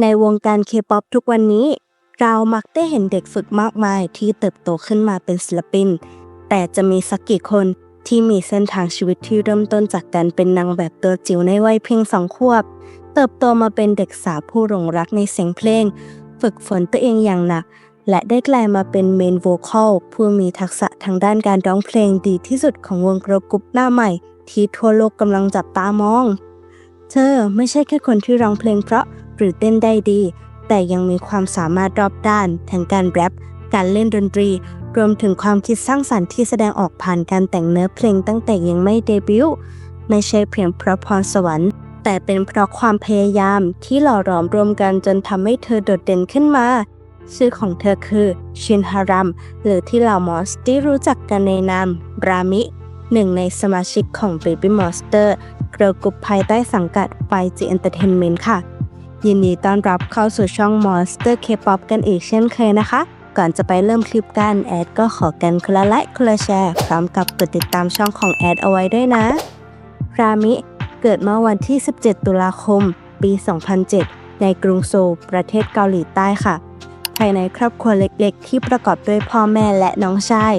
ในวงการเคป๊อปทุกวันนี้ เรามักได้เห็นเด็กฝึกมากมายที่เติบโตขึ้นมาเป็นศิลปิน แต่จะมีสักกี่คนที่มีเส้นทางชีวิตที่เริ่มต้นจากการเป็นนางแบบตัวจิ๋วในวัยเพียงสองขวบ เติบโตมาเป็นเด็กสาวผู้หลงรักในเสียงเพลง ฝึกฝนตัวเองอย่างหนัก และได้กลายมาเป็นเมนโวคอลผู้มีทักษะทางด้านการร้องเพลงดีที่สุดของวงกรกรุ๊ปหน้าใหม่ ที่ทั่วโลกกำลังจับตามอง เธอไม่ใช่แค่คนที่ร้องเพลงเพราะ หรือเต้นได้ดี แต่ยังมีความสามารถรอบด้านทั้งการแรปการเล่นดนตรี รวมถึงความคิดสร้างสรรค์ที่แสดงออกผ่านการแต่งเนื้อเพลงตั้งแต่ยังไม่เดบิวต์ไม่ใช่เพียงเพราะพรสวรรค์ แต่เป็นเพราะความพยายามที่หล่อหลอมรวมกันจนทำให้เธอโดดเด่นขึ้นมาชื่อของเธอคือชินฮารัม หรือที่เหล่ามอสที่รู้จักกันในนามรามิ หนึ่งในสมาชิกของ Baby Monster เกรลกุปภายใต้สังกัด YG Entertainment ค่ะ ยินดีต้อนรับเข้าสู่ช่อง Monster K-pop กันอีกเช่นเคยนะคะ ก่อนจะไปเริ่มคลิปกันแอดก็ขอกันคนละไลค์คนละแชร์ พร้อมกับกดติดตามช่องของแอดเอาไว้ด้วยนะ รามิ เกิดเมื่อวันที่ 17 ตุลาคม ปี 2007 ในกรุงโซลประเทศเกาหลีใต้ค่ะ ภายในครอบครัวเล็กๆ ที่ประกอบด้วยพ่อแม่และน้องชาย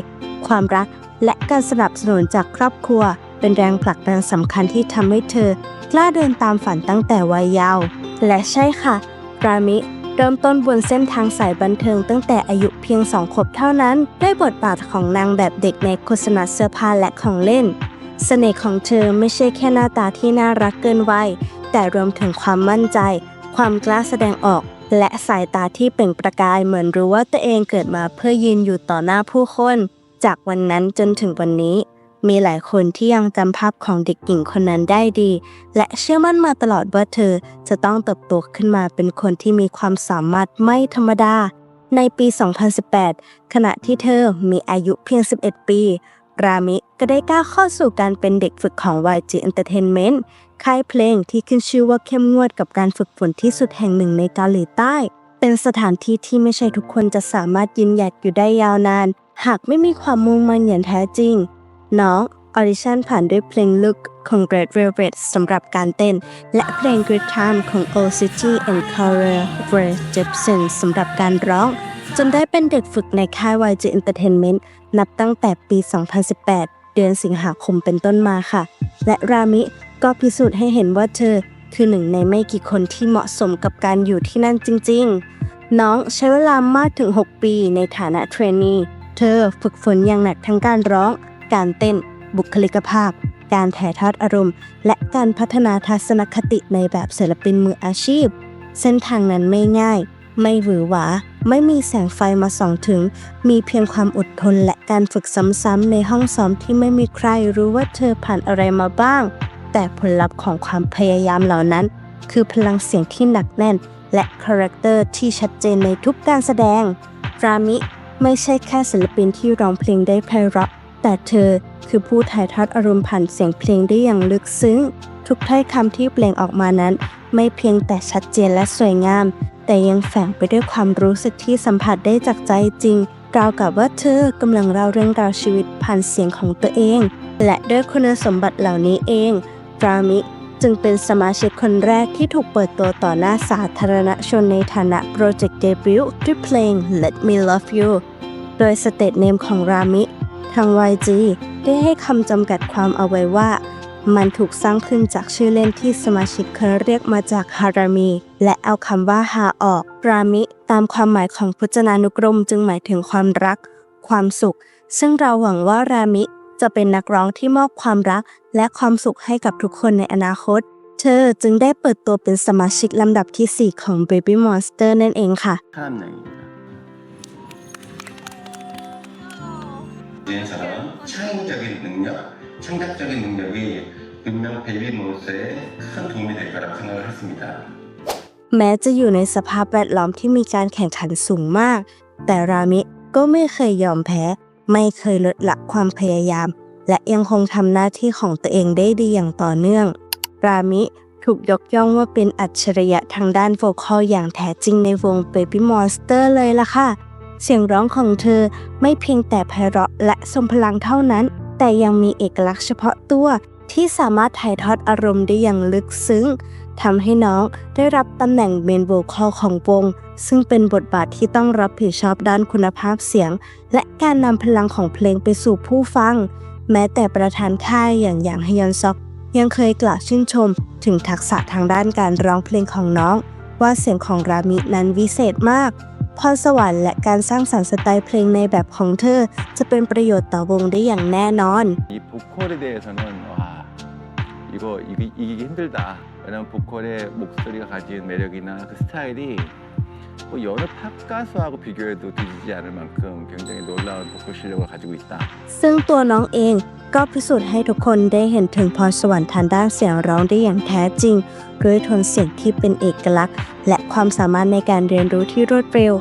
ความรักและการสนับสนุนจากครอบครัว เป็นแรงผลักดันสำคัญที่ทำให้เธอกล้าเดินตามฝันตั้งแต่วัยเยาว์และใช่ค่ะ รามิเริ่มต้นบนเส้นทางสายบันเทิงตั้งแต่อายุเพียงสองขวบเท่านั้น ได้บทบาทของนางแบบเด็กในโฆษณาเสื้อผ้าและของเล่นเสน่ห์ของเธอไม่ใช่แค่หน้าตาที่น่ารักเกินวัยแต่รวมถึงความมั่นใจ ความกล้าแสดงออก และสายตาที่เปล่งประกายเหมือนรู้ว่าตัวเองเกิดมาเพื่อยืนอยู่ต่อหน้าผู้คน จากวันนั้นจนถึงวันนี้ มีหลายคนที่ยังจำภาพของเด็กหญิงคนนั้นได้ดี และเชื่อมั่นมาตลอดว่าเธอจะต้องเติบโตขึ้นมาเป็นคนที่มีความสามารถไม่ธรรมดา ในปี 2018 ขณะที่เธอมีอายุเพียง 11 ปี รามิก็ได้ก้าวเข้าสู่การเป็นเด็กฝึกของ YG Entertainment ค่ายเพลงที่ขึ้นชื่อว่าเข้มงวดกับการฝึกฝนที่สุดแห่งหนึ่งในเกาหลีใต้ เป็นสถานที่ที่ไม่ใช่ทุกคนจะสามารถยืนหยัดอยู่ได้ยาวนาน หากไม่มีความมุ่งมั่นอย่างแท้จริง น้องออดิชั่นผ่านด้วยเพลง Look ของ Great Velvet สำหรับการเต้น และเพลง Good Time ของ Old City and Korea r e Jepsen สำหรับการร้อง จนได้เป็นเด็กฝึกในค่าย YG Entertainment นับตั้งแต่ปี 2018 เดือนสิงหาคมเป็นต้นมาค่ะ และรามิก็พิสูจน์ให้เห็นว่าเธอ คือหนึ่งในไม่กี่คนที่เหมาะสมกับการอยู่ที่นั่นจริง ๆ น้องใช้เวลามากถึง 6 ปีในฐานะเทรนนีเธอฝึกฝนอย่างหนักทั้งการร้อง การเต้น บุคลิกภาพ การถ่ายทอดอารมณ์ และการพัฒนาทัศนคติในแบบศิลปินมืออาชีพ เส้นทางนั้นไม่ง่าย ไม่หวือหวา ไม่มีแสงไฟมาส่องถึง มีเพียงความอดทนและการฝึกซ้ำๆในห้องซ้อมที่ไม่มีใครรู้ว่าเธอผ่านอะไรมาบ้าง แต่ผลลัพธ์ของความพยายามเหล่านั้น คือพลังเสียงที่หนักแน่น และคาแรคเตอร์ที่ชัดเจนในทุกการแสดงรามิไม่ใช่แค่ศิลปินที่ร้องเพลงได้ไพเราะ แต่เธอคือผู้ถ่ายทอดอารมณ์ผ่านเสียงเพลงได้อย่างลึกซึ้ง ทุกถ้อยคำที่เปล่งออกมานั้น ไม่เพียงแต่ชัดเจนและสวยงาม แต่ยังแฝงไปด้วยความรู้สึกที่สัมผัสได้จากใจจริงราวกับว่าเธอกำลังเล่าเรื่องราวชีวิตผ่านเสียงของตัวเอง และด้วยคุณสมบัติเหล่านี้เองรามิจึงเป็นสมาชิกคนแรกที่ถูกเปิดตัวต่อหน้าสาธารณชนในฐานะโปรเจกต์เดบิวต์ด้วยเพลง Let Me Love You โดยสเตทเนมของรามิ ทาง YG ได้ให้คำจำกัดความเอาไว้ว่า มันถูกสร้างขึ้นจากชื่อเล่นที่สมาชิกเคยเรียกมาจากฮารามี และเอาคำว่าฮาออกรามิตามความหมายของพจนานุกรมจึงหมายถึงความรัก ความสุข ซึ่งเราหวังว่ารามิจะเป็นนักร้องที่มอบความรักและความสุขให้กับทุกคนในอนาคต เธอจึงได้เปิดตัวเป็นสมาชิกลำดับที่ 4 ของ Baby Monster นั่นเองค่ะ ข้ามไหน 이 사람은 창의적인 능력, 창작적인 능력이 분명 베이비몬스에 큰 도움이 될 거라고 생각을 했습니다. แม้จะอยู่ในสภาพแวดล้อมที่มีการแข่งขันสูงมาก แต่รามิก็ไม่เคยยอมแพ้ ไม่เคยลดละความพยายาม และยังคงทำหน้าที่ของตัวเองได้ดีอย่างต่อเนื่อง รามิถูกยกย่องว่าเป็นอัจฉริยะทางด้านโวคอลอย่างแท้จริงในวง Baby Monster เลยล่ะค่ะ เสียงร้องของเธอไม่เพียงแต่ไพเราะและทรงพลังเท่านั้น แต่ยังมีเอกลักษณ์เฉพาะตัวที่สามารถถ่ายทอดอารมณ์ได้อย่างลึกซึ้งทำให้น้องได้รับตำแหน่งเมนโวคอลของวง ซึ่งเป็นบทบาทที่ต้องรับผิดชอบด้านคุณภาพเสียง และการนำพลังของเพลงไปสู่ผู้ฟัง แม้แต่ประธานค่ายอย่างยางฮยอนซอก ยังเคยกล่าวชื่นชม ถึงทักษะทางด้านการร้องเพลงของน้อง ว่าเสียงของรามินั้นวิเศษมาก พรสวรรค์และการสร้างสรรค์สไตล์เพลงในแบบของเธอ จะเป็นประโยชน์ต่อวงได้อย่างแน่นอน 이 보컬에 대해서는 와 이거 이기, 이기기 힘들다. 왜냐면 보컬의 목소리가 가진 매력이나 그 스타일이 뭐 여느 팝 가수하고 비교해도 뒤지지 않을 만큼 굉장히 놀라운 보컬 실력을 가지고 있다. ซึ่งตัวน้องเองก็พิสูจน์ให้ทุกคนได้เห็นถึงพรสวรรค์ทางด้านเสียงร้องได้อย่างแท้จริง ด้วยโทนเสียงที่เป็นเอกลักษณ์ และความสามารถในการเรียนรู้ที่รวดเร็ว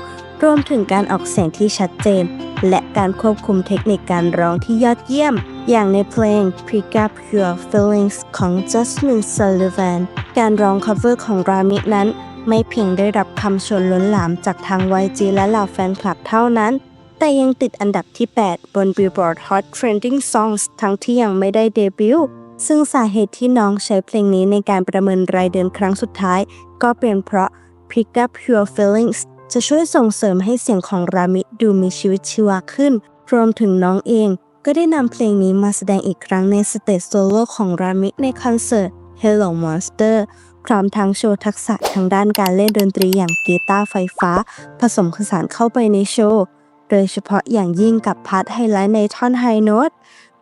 รวมถึงการออกเสียงที่ชัดเจน และการควบคุมเทคนิคการร้องที่ยอดเยี่ยม อย่างในเพลง Pick Up Your Feelings ของ Jasmine Sullivan การร้อง cover ของรามินั้น ไม่เพียงได้รับคำชมล้นหลามจากทาง YG และเหล่าแฟนคลับเท่านั้น แต่ยังติดอันดับที่ 8 บน Billboard Hot Trending Songs ทั้งที่ยังไม่ได้เดบิวต์ซึ่งสาเหตุที่น้องใช้เพลงนี้ในการประเมินรายเดือนครั้งสุดท้าย ก็เป็นเพราะ Pick Up Your Feelings จะช่วยส่งเสริมให้เสียงของรามิดูมีชีวิตชีวาขึ้น รวมถึงน้องเอง ก็ได้นำเพลงนี้มาแสดงอีกครั้งในสเตจโซโล่ของรามิในคอนเสิร์ต Hello Monster พร้อมทั้งโชว์ทักษะทางด้านการเล่นดนตรีอย่างกีตาร์ไฟฟ้า ผสมผสานเข้าไปในโชว์ โดยเฉพาะอย่างยิ่งกับพาร์ทไฮไลท์ในท่อนไฮโน้ต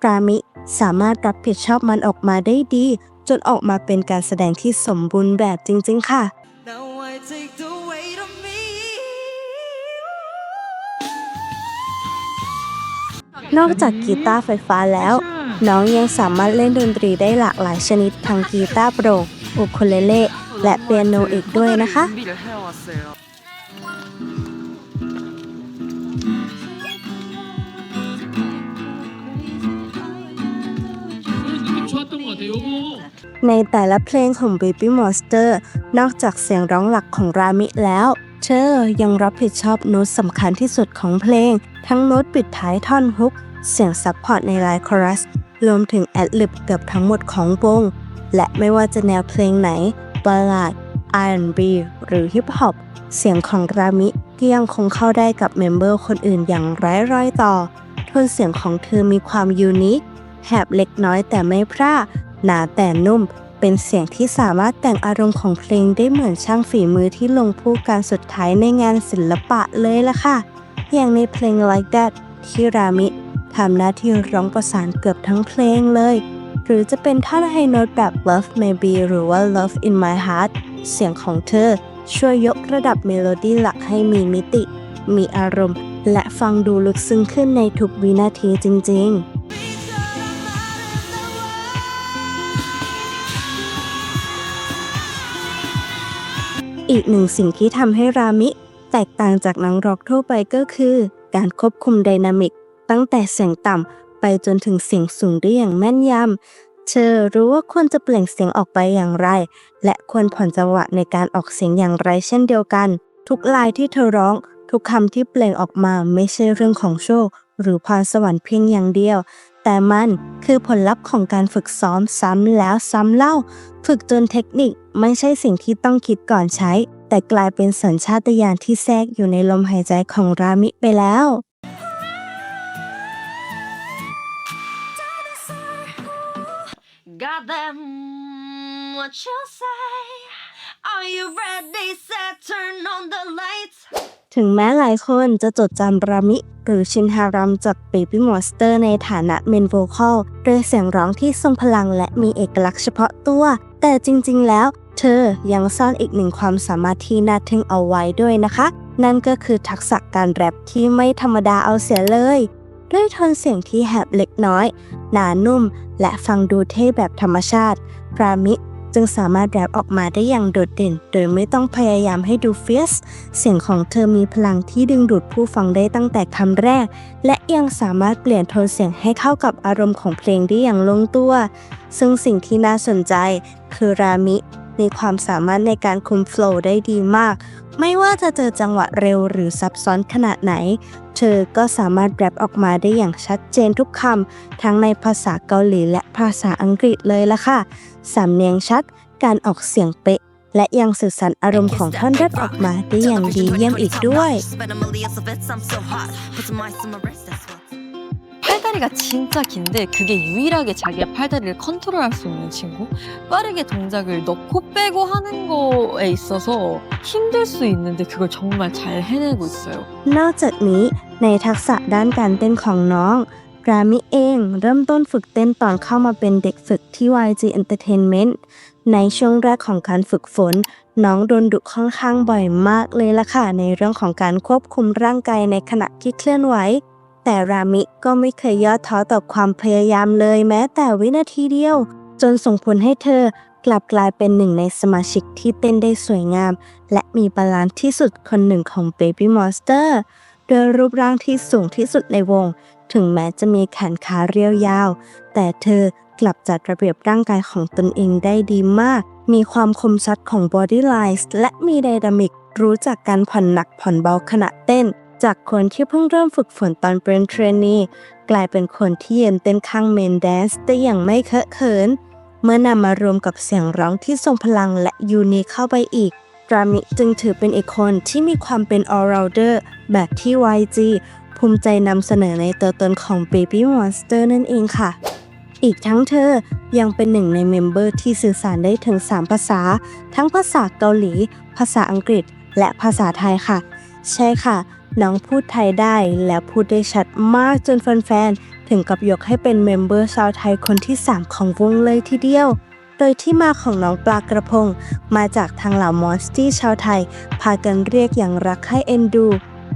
รามิสามารถรับผิดชอบมันออกมาได้ดี จนออกมาเป็นการแสดงที่สมบูรณ์แบบจริง ๆ ค่ะ Now I take the weight of me. นอกจากกีตาร์ไฟฟ้าแล้ว น้องยังสามารถเล่นดนตรีได้หลากหลายชนิดทั้งกีตาร์โปร่ง อูคูเลเล่และเปียโนอีกด้วยนะคะ ในแต่ละเพลงของ Baby Monster นอกจากเสียงร้องหลักของรามิแล้ว เชอร์ยังรับผิดชอบโน้ตสำคัญที่สุดของเพลง ทั้งโน้ตปิดท้ายท่อนฮุก เสียงซัพพอร์ตในไลน์คอรัส รวมถึงแอดลิบเกือบทั้งหมดของวง และไม่ว่าจะแนวเพลงไหนบัลลาด R&B หรือฮิปฮอปเสียงของรามิก็ยังคงเข้าได้กับเมมเบอร์คนอื่นอย่างไร้รอยต่อโทนเสียงของเธอมีความยูนิคแหบเล็กน้อยแต่ไม่พร่าหนาแต่นุ่ม เป็นเสียงที่สามารถแต่งอารมณ์ของเพลงได้เหมือนช่างฝีมือที่ลงผู้การสุดท้ายในงานศิลปะเลยล่ะค่ะ อย่างในเพลง Like That ที่รามิทำหน้าที่ร้องประสานเกือบทั้งเพลงเลย หรือจะเป็นท่อนไฮโน้ตแบบ Love Maybe หรือว่า Love in My Heart เสียงของเธอ ช่วยยกระดับเมโลดี้หลักให้มีมิติ มีอารมณ์ และฟังดูลึกซึ้งขึ้นในทุกวินาทีจริง ๆอีกหนึ่งสิ่งที่ทำให้รามิ แตกต่างจากนักร็อกทั่วไปก็คือ การควบคุมไดนามิก ตั้งแต่เสียงต่ำ ไปจนถึงเสียงสูงได้อย่างแม่นยำ เธอรู้ว่าควรจะเปล่งเสียงออกไปอย่างไร และควรผ่อนจังหวะในการออกเสียงอย่างไรเช่นเดียวกัน ทุกลายที่เธอร้อง ทุกคำที่เปล่งออกมาไม่ใช่เรื่องของโชค หรือพรสวรรค์เพียงอย่างเดียว แต่มันคือผลลัพธ์ของการฝึกซ้อมซ้ำแล้วซ้ำเล่า ฝึกจนเทคนิคไม่ใช่สิ่งที่ต้องคิดก่อนใช้ แต่กลายเป็นสัญชาตญาณที่แทรกอยู่ในลมหายใจของรามิไปแล้ว Got them. What you say? Are you ready? Set turn on the lights. ถึงแม้หลายคนจะจดจำรามิ หรือชินฮารัมจาก Baby Monster ในฐานะเมนโวคอลด้วยเสียงร้องที่ทรงพลังและมีเอกลักษณ์เฉพาะตัว แต่จริงๆแล้ว เธอยังซ่อนอีกหนึ่งความสามารถที่น่าทึ่งเอาไว้ด้วยนะคะ นั่นก็คือทักษะการแรปที่ไม่ธรรมดาเอาเสียเลย ด้วยโทนเสียงที่แหบเล็กน้อย หนานุ่ม และฟังดูเท่แบบธรรมชาติรามิจึงสามารถแรปออกมาได้อย่างโดดเด่น โดยไม่ต้องพยายามให้ดูเฟียส เสียงของเธอมีพลังที่ดึงดูดผู้ฟังได้ตั้งแต่คำแรก และยังสามารถเปลี่ยนโทนเสียงให้เข้ากับอารมณ์ของเพลงได้อย่างลงตัว ซึ่งสิ่งที่น่าสนใจคือรามิ มีความสามารถในการคุมโฟล์ได้ดีมาก ไม่ว่าจะเจอจังหวะเร็วหรือซับซ้อนขนาดไหน เธอก็สามารถแรปออกมาได้อย่างชัดเจนทุกคำ ทั้งในภาษาเกาหลีและภาษาอังกฤษเลยล่ะค่ะ สำเนียงชัด การออกเสียงเป๊ะและยังสื่อสารอารมณ์ของท่อนแรปออกมาได้อย่างดีเยี่ยมอีกด้วย 팔다리가 진짜 긴데 그게 유일하게 자기가 팔다리를 컨트롤할 수 있는 친구? 빠르게 동작을 넣고 빼고 하는 거에 있어서 힘들 수 있는데 그걸 정말 잘 해내고 있어요. นอกจากนี้ในทักษะด้านการเต้นของน้อง รามิเองเริ่มต้นฝึกเต้นตอนเข้ามาเป็นเด็กฝึกที่ YG Entertainment ในช่วงแรกของการฝึกฝน น้องโดนดุค่อนข้างบ่อยมากเลยล่ะค่ะ ในเรื่องของการควบคุมร่างกายในขณะที่เคลื่อนไหว แต่รามิก็ไม่เคยย่อท้อต่อความพยายามเลยแม้แต่วินาทีเดียว จนส่งผลให้เธอกลับกลายเป็นหนึ่งในสมาชิกที่เต้นได้สวยงาม และมีบาลานซ์ที่สุดคนหนึ่งของ Baby Monster โดยรูปร่างที่สูงที่สุดในวง ถึงแม้จะมีแขนขาเรียวยาว แต่เธอกลับจัดระเบียบร่างกายของตนเองได้ดีมาก มีความคมชัดของ body lines และมีไดนามิกรู้จักการผ่อนหนักผ่อนเบาขณะเต้น จากคนที่เพิ่งเริ่มฝึกฝนตอนเป็นเทรนนีกลายเป็นคนที่เย็นเต้นข้างเมนแดนซ์ได้อย่างไม่เคอะเขิน เมื่อนำมารวมกับเสียงร้องที่ทรงพลังและยูนิคเข้าไปอีกรามิจึงถือเป็นอีกคนที่มีความเป็น all-rounder แบบที่ YG ภูมิใจนำเสนอในตัวตนของ Baby Monster นั่นเองค่ะ อีกทั้งเธอยังเป็นหนึ่งในเมมเบอร์ที่สื่อสารได้ถึง 3 ภาษา ทั้งภาษาเกาหลี ภาษาอังกฤษ และภาษาไทยค่ะ ใช่ค่ะ น้องพูดไทยได้และพูดได้ชัดมากจนแฟนๆ ถึงกับยกให้เป็นเมมเบอร์ชาวไทยคนที่ 3 ของวงเลยทีเดียว โดยที่มาของน้องปลากระพง มาจากทางเหล่ามอนสตี้ชาวไทย พากันเรียกอย่างรักให้เอ็นดู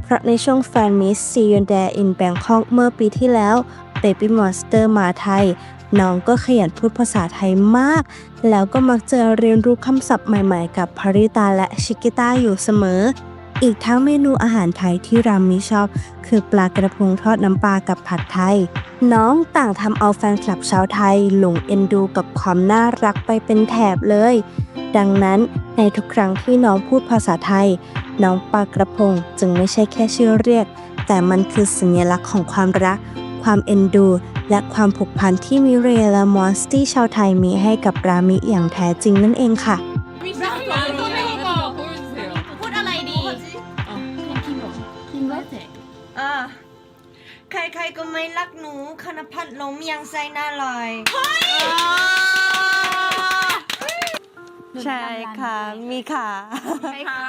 เพราะในช่วงแฟนมิส See You There in Bangkok เมื่อปีที่แล้ว Baby Monster มาไทยน้องก็ขยันพูดภาษาไทยมาก แล้วก็มักจะเรียนรู้คำศัพท์ใหม่ๆ กับพาริตาและชิกิต้าอยู่เสมอ อีกทั้งเมนูอาหารไทยที่รามิชอบ คือปลากระพงทอดน้ำปลากับผัดไทย น้องต่างทำเอาแฟนคลับชาวไทย หลงเอ็นดูกับความน่ารักไปเป็นแถบเลย ดังนั้นในทุกครั้งที่น้องพูดภาษาไทย น้องปลากระพงจึงไม่ใช่แค่ชื่อเรียก แต่มันคือสัญลักษณ์ของความรัก ความเอ็นดู และความผูกพันที่มิเรยและมอนสตี้ชาวไทยมีให้กับรามิอย่างแท้จริงนั่นเองค่ะ ใครๆก็ไม่รักหนูคณพัฒน์ลมยังใส่หน้าลอย ใช่ค่ะ มีค่ะ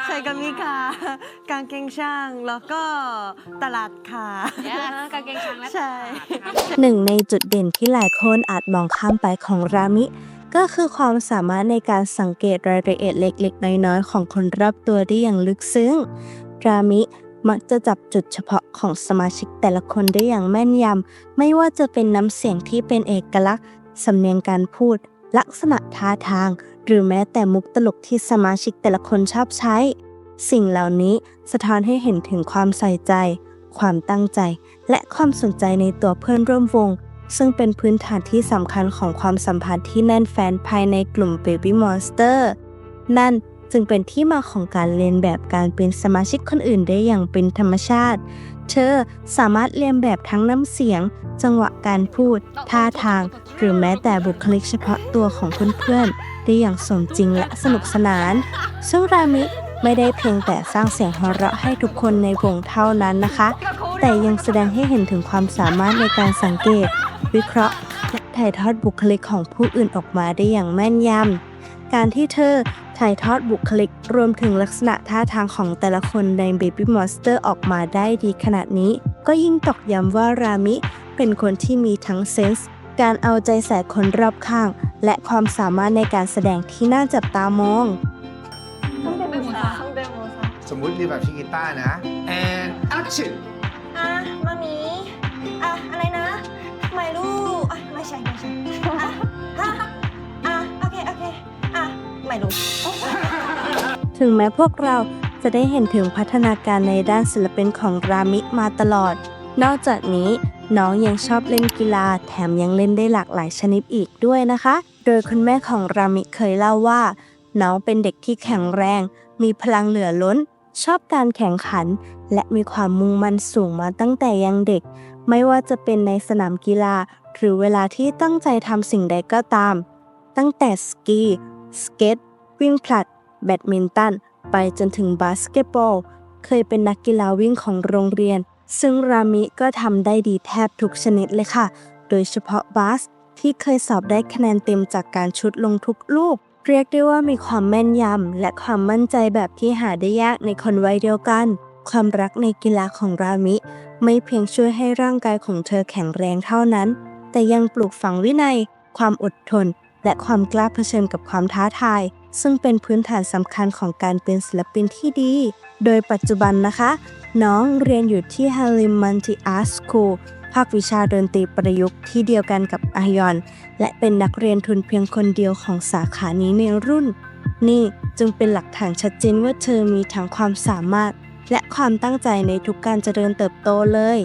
ใช่ก็มีค่ะกางเกงช่างแล้วก็ตลาดค่ะกางเกงช้างและใช่ หนึ่งในจุดเด่นที่หลายคนอาจมองข้ามไปของรามิ ก็คือความสามารถในการสังเกตรายละเอียดเล็กๆ น้อยๆ ของคนรอบตัวได้อย่างลึกซึ้ง รามิ มักจะจับจุดเฉพาะของสมาชิกแต่ละคนได้อย่างแม่นยำ ไม่ว่าจะเป็นน้ำเสียงที่เป็นเอกลักษณ์ สำเนียงการพูด ลักษณะท่าทาง หรือแม้แต่มุกตลกที่สมาชิกแต่ละคนชอบใช้ สิ่งเหล่านี้สะท้อนให้เห็นถึงความใส่ใจ ความตั้งใจ และความสนใจในตัวเพื่อนร่วมวง ซึ่งเป็นพื้นฐานที่สำคัญของความสัมพันธ์ที่แน่นแฟนภายในกลุ่ม Baby Monster นั่น จึงเป็นที่มาของการเรียนแบบการเป็นสมาชิกคนอื่นได้อย่างเป็นธรรมชาติ เธอสามารถเรียนแบบทั้งน้ำเสียง จังหวะการพูด ท่าทาง หรือแม้แต่บุคลิกเฉพาะตัวของเพื่อนๆได้อย่างสมจริงและสนุกสนาน ซึ่งรามิไม่ได้เพียงแต่สร้างเสียงหัวเราะให้ทุกคนในวงเท่านั้นนะคะ แต่ยังแสดงให้เห็นถึงความสามารถในการสังเกต วิเคราะห์และถ่ายทอดบุคลิกของผู้อื่นออกมาได้อย่างแม่นยำการที่เธอ ถ่ายทอดบุคลิก รวมถึงลักษณะท่าทางของแต่ละคนใน Baby Monster ออกมาได้ดีขนาดนี้ ก็ยิ่งตอกย้ำว่ารามิ เป็นคนที่มีทั้งเซนส์การเอาใจใส่คนรอบข้าง และความสามารถในการแสดงที่น่าจับตามอง สมมุติเรียนแบบชิกิต้านะ and action อะมามี อะ อะไรนะ ไม่รู้อะไม่ใช่ ไม่ใช่อะฮะอะ ไม่รู้ ถึงแม้พวกเราจะได้เห็นถึงพัฒนาการในด้านศิลปินของรามิมาตลอด นอกจากนี้น้องยังชอบเล่นกีฬา แถมยังเล่นได้หลากหลายชนิดอีกด้วยนะคะ โดยคุณแม่ของรามิเคยเล่าว่า น้องเป็นเด็กที่แข็งแรง มีพลังเหลือล้น ชอบการแข่งขัน และมีความมุ่งมั่นสูงมาตั้งแต่ยังเด็ก ไม่ว่าจะเป็นในสนามกีฬา หรือเวลาที่ตั้งใจทำสิ่งใดก็ตาม ตั้งแต่สกี สเก็ต วิ่งผลัด แบดมินตัน ไปจนถึงบาสเกตบอล เคยเป็นนักกีฬาวิ่งของโรงเรียน ซึ่งรามิก็ทำได้ดีแทบทุกชนิดเลยค่ะ โดยเฉพาะบาสที่เคยสอบได้คะแนนเต็มจากการชุดลงทุกลูก เรียกได้ว่ามีความแม่นยำ และความมั่นใจแบบที่หาได้ยากในคนวัยเดียวกัน ความรักในกีฬาของรามิ ไม่เพียงช่วยให้ร่างกายของเธอแข็งแรงเท่านั้น แต่ยังปลูกฝังวินัย ความอดทน และความกล้าเผชิญกับความท้าทาย ซึ่งเป็นพื้นฐานสำคัญของการเป็นศิลปินที่ดี โดยปัจจุบันนะคะ น้องเรียนอยู่ที่ Halim Multi Art School ภาควิชาดนตรีประยุกต์ที่เดียวกันกับอายอน และเป็นนักเรียนทุนเพียงคนเดียวของสาขานี้ในรุ่น นี่จึงเป็นหลักฐานชัดเจนว่าเธอมีทั้งความสามารถ และความตั้งใจในทุกการเจริญเติบโตเลย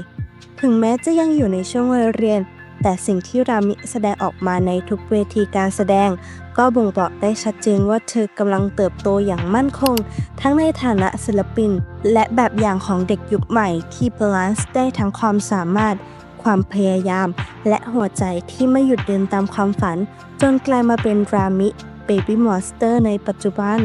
ถึงแม้จะยังอยู่ในช่วงวัยเรียน แต่สิ่งที่รามิแสดงออกมาในทุกเวทีการแสดง ก็บ่งบอกได้ชัดเจนว่าเธอกำลังเติบโตอย่างมั่นคง ทั้งในฐานะศิลปิน และแบบอย่างของเด็กยุคใหม่ที่บาลานซ์ได้ทั้งความสามารถ ความพยายาม และหัวใจที่ไม่หยุดเดินตามความฝัน จนกลายมาเป็นรามิเบบี้มอนสเตอร์ในปัจจุบัน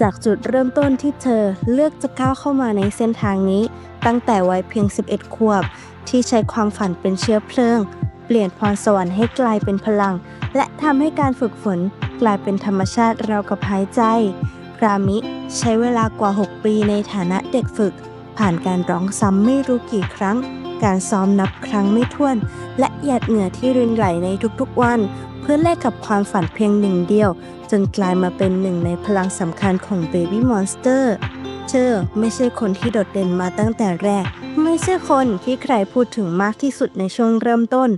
จากจุดเริ่มต้นที่เธอเลือกจะก้าวเข้ามาในเส้นทางนี้ ตั้งแต่วัยเพียง 11 ขวบ ที่ใช้ความฝันเป็นเชื้อเพลิง ลี่ยนพรสวรรค์ให้กลายเป็นพลัง และทำให้การฝึกฝนกลายเป็นธรรมชาติเรากับหายใจรามิใช้เวลากว่า 6 ปีในฐานะเด็กฝึก ผ่านการร้องซ้ำไม่รู้กี่ครั้ง การซ้อมนับครั้งไม่ถ้วน และหยาดเหงื่อที่รินไหลในทุกๆวัน เพื่อแลกกับความฝันเพียงหนึ่งเดียว จนกลายมาเป็นหนึ่งในพลังสำคัญของ Baby Monster เธอไม่ใช่คนที่โดดเด่นมาตั้งแต่แรก ไม่ใช่คนที่ใครพูดถึงมากที่สุดในช่วงเริ่มต้น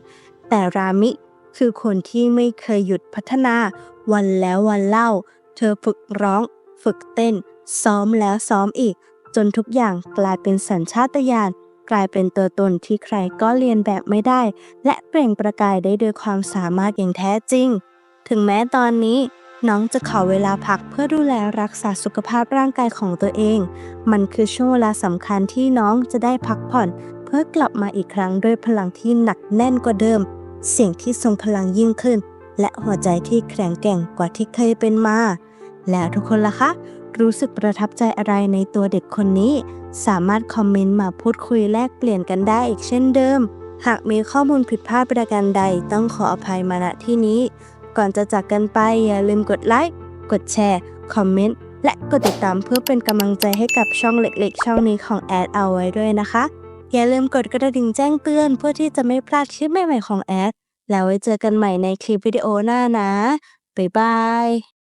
แต่รามิคือคนที่ไม่เคยหยุดพัฒนาวันแล้ววันเล่า เธอฝึกร้อง ฝึกเต้น ซ้อมแล้วซ้อมอีก จนทุกอย่างกลายเป็นสัญชาตญาณ กลายเป็นตัวตนที่ใครก็เรียนแบบไม่ได้ และเปล่งประกายได้ด้วยความสามารถอย่างแท้จริง ถึงแม้ตอนนี้ น้องจะขอเวลาพักเพื่อดูแลรักษาสุขภาพร่างกายของตัวเอง มันคือช่วงเวลาสำคัญที่น้องจะได้พักผ่อน เพื่อกลับมาอีกครั้งด้วยพลังที่หนักแน่นกว่าเดิม เสียงที่ทรงพลังยิ่งขึ้น และหัวใจที่แข็งแกร่งกว่าที่เคยเป็นมา แล้วทุกคนล่ะคะ รู้สึกประทับใจอะไรในตัวเด็กคนนี้ สามารถคอมเมนต์มาพูดคุยแลกเปลี่ยนกันได้อีกเช่นเดิม หากมีข้อมูลผิดพลาดประการใดต้องขออภัยมาณที่นี้ ก่อนจะจากกันไปอย่าลืมกดไลค์ กดแชร์ คอมเมนต์ และกดติดตามเพื่อเป็นกำลังใจให้กับช่องเล็กๆ ช่องนี้ของแอดเอาไว้ด้วยนะคะ อย่าลืมกดกระดิ่งแจ้งเตือนเพื่อที่จะไม่พลาดคลิปใหม่ๆของแอด แล้วไว้เจอกันใหม่ในคลิปวิดีโอหน้านะบ๊ายบาย